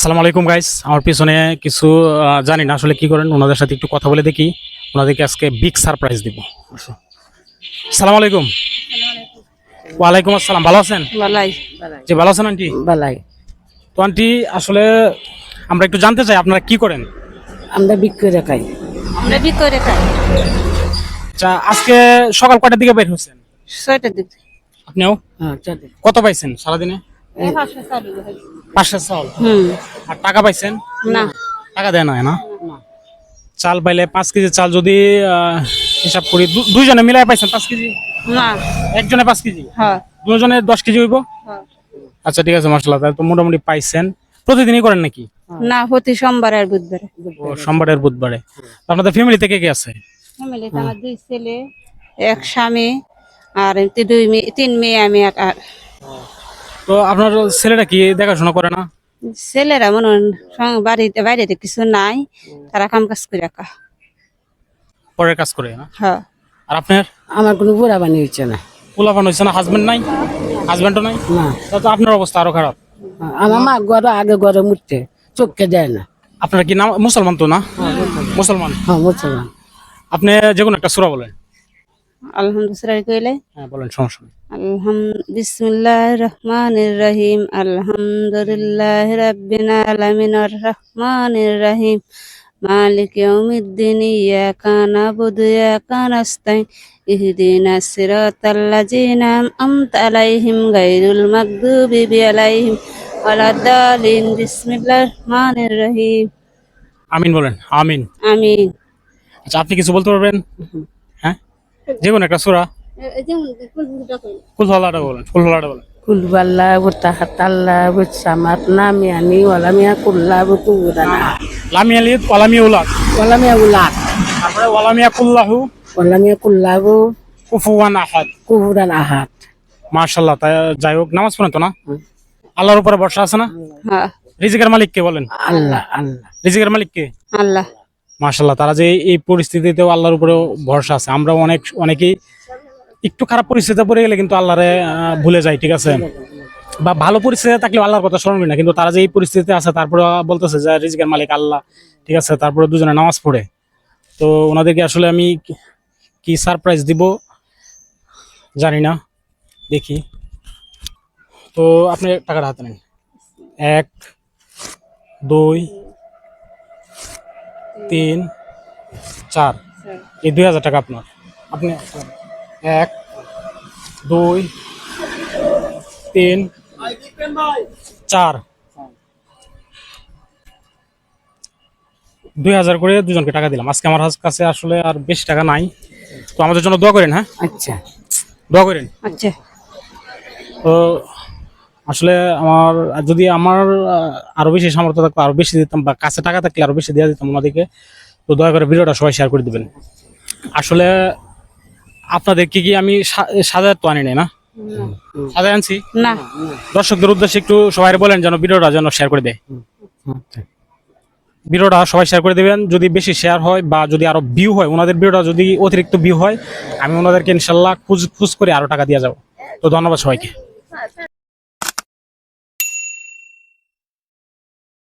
সালাম আলাইকুম গাইস আমার পিছনে কিছু জানি না আসলে কি করেন ওনাদের সাথে একটু কথা বলে দেখি। ওনাদেরকে আজকে বিগ সারপ্রাইজ দিব। সালাম আলাইকুম। ওয়ালাইকুম আসসালাম। ভালো আছেন? জি ভালো আছেন আন্টি? তো আন্টি আসলে আমরা একটু জানতে চাই আপনারা কি করেন? আমরা বিক্রি করে খাই। আমরা বিক্রি খাই। আচ্ছা আজকে সকাল কয়টার দিকে বের হচ্ছেন? ছয়টার দিক। আপনিও? হ্যাঁ কত পাইছেন সারাদিনে? পাঁচশো চাল। আর টাকা পাইছেন? না। টাকা দেয় না? না। চাল পাইলে পাঁচ কেজি চাল যদি হিসাব করি দুইজনে মিলাই পাইছেন পাঁচ কেজি? না। একজনে পাঁচ কেজি? হ্যাঁ। দুজনে দশ কেজি হইব? হ্যাঁ। আচ্ছা ঠিক আছে মাসাল্লাহ তাহলে তো মোটামুটি পাইছেন। প্রতিদিনই করেন নাকি? না প্রতি সোমবার আর বুধবারে। ও সোমবারের বুধবারে। আপনাদের ফ্যামিলি থেকে কে আছে? ফ্যামিলিতে আমার দুই ছেলে এক স্বামী আর দুই মেয়ে তিন মেয়ে আমি আর আর তো আপনার ছেলেটা কি দেখাশোনা করে না? ছেলেরা মনে হয় সং- বাড়িতে বাইরে কিছু নাই তারা কাম কাজ করে রাখা পরের কাজ করে না? হ্যাঁ। আর আপনার? আমার কোনো বুড়া বানি হচ্ছে না। পোলাপান হয়েছে না হাজবেন্ড নাই? হাজবেন্ডও নাই? না। তা তো আপনার অবস্থা আরও খারাপ। আমার মা ঘরে আগে ঘরে মুড়তে চোখকে দেয় না। আপনার কি নাম? মুসলমান তো না? মুসলমান। হ্যাঁ মুসলমান। আপনি যে কোনো একটা সুরা বলেন। আলহামদুলিল্লাহ কইলে? হ্যাঁ বলেন সমস্যা নেই। আলহাম বিসমিল্লাহ রহমানির রহিম আলহামদুলিল্লাহ রাব্বিল আলামিন আর রহমানির রহিম মালিক ইয়াউমিদ্দিন ইয়াকা নাবুদু ওয়া ইয়াকা নাস্তাইন ইহদিনাস সিরাতাল লাযিনা আন'আমতা আলাইহিম গায়রুল মাগদুবি আলাইহিম ওয়ালাদ্দালিন বিসমিল্লাহির রহমানির রহিম। আমিন বলেন আমিন। আমিন। আচ্ছা আপনি কিছু বলতে পারবেন? যে কোনো একটা সুরা। কুলহলাটা বলেন কুলহলাটা বলেন। কুলবাল্লা বুতা হাতাল্লা বুসামাত নামি আনি ওলামিয়া কুল্লা বুতু উদানা লামিয়া লিদ ওয়ালামিয়া উলাদ। ওলামিয়া উলাত তারপরে ওয়ালামিয়া কুল্লাহু। ওলামিয়া কুল্লা বু কুফুয়ান আহাদ। কুহুরান আহাত মাশাআল্লাহ তাই যাই হোক নামাজ পড়েন তো না? আল্লাহর উপরে ভরসা আছে না? হ্যাঁ। রিজিকের মালিক কে বলেন? আল্লাহ আল্লাহ। রিজিকের মালিক কে? আল্লাহ। মাশাআল্লাহ, তারা যে এই পরিস্থিতিতেও আল্লাহর উপরে ভরসা আছে। আমরা অনেক, অনেকেই একটু খারাপ পরিস্থিতিতে পড়ে গেলে কিন্তু আল্লাহরে ভুলে যাই, ঠিক আছে? বা ভালো পরিস্থিতিতে থাকলে আল্লাহর কথা স্মরণ না, কিন্তু তারা যে এই পরিস্থিতিতে আছে তারপরে বলতেছে যে, রিজিকের মালিক আল্লাহ ঠিক আছে? তারপরে দুজনে নামাজ পড়ে। তো ওনাদেরকে আসলে আমি কি সারপ্রাইজ দিব, জানি না। দেখি। তো আপনি টাকাটা হাতে নেন। এক, দুই তিন চার। এই দুই হাজার টাকা আপনার। আপনি এক দুই তিন চার। দুই হাজার করে দুজনকে টাকা দিলাম। আজকে আমার কাছে আসলে আর বেশি টাকা নাই। তো আমাদের জন্য দোয়া করেন হ্যাঁ? আচ্ছা। দোয়া করেন। আচ্ছা। তো আসলে আমার যদি আমার আরও বেশি সামর্থ্য থাকতো আরও বেশি দিতাম বা কাছে টাকা থাকলে আরও বেশি দেওয়া দিতাম ওনাদেরকে তো দয়া করে ভিডিওটা সবাই শেয়ার করে দিবেন। আসলে আপনাদের কি কি আমি সা- সাজায় তো আনি নাই না? সাজায় আনছি? না। দর্শকদের উদ্দেশ্যে একটু সবাই বলেন যেন ভিডিওটা যেন শেয়ার করে দেয়। ভিডিওটা সবাই শেয়ার করে দেবেন। যদি বেশি শেয়ার হয় বা যদি আরও ভিউ হয় ওনাদের ভিডিওটা যদি অতিরিক্ত ভিউ হয় আমি ওনাদেরকে ইনশাল্লাহ খুঁজ খুঁজ করে আরও টাকা দিয়ে যাব। তো ধন্যবাদ সবাইকে।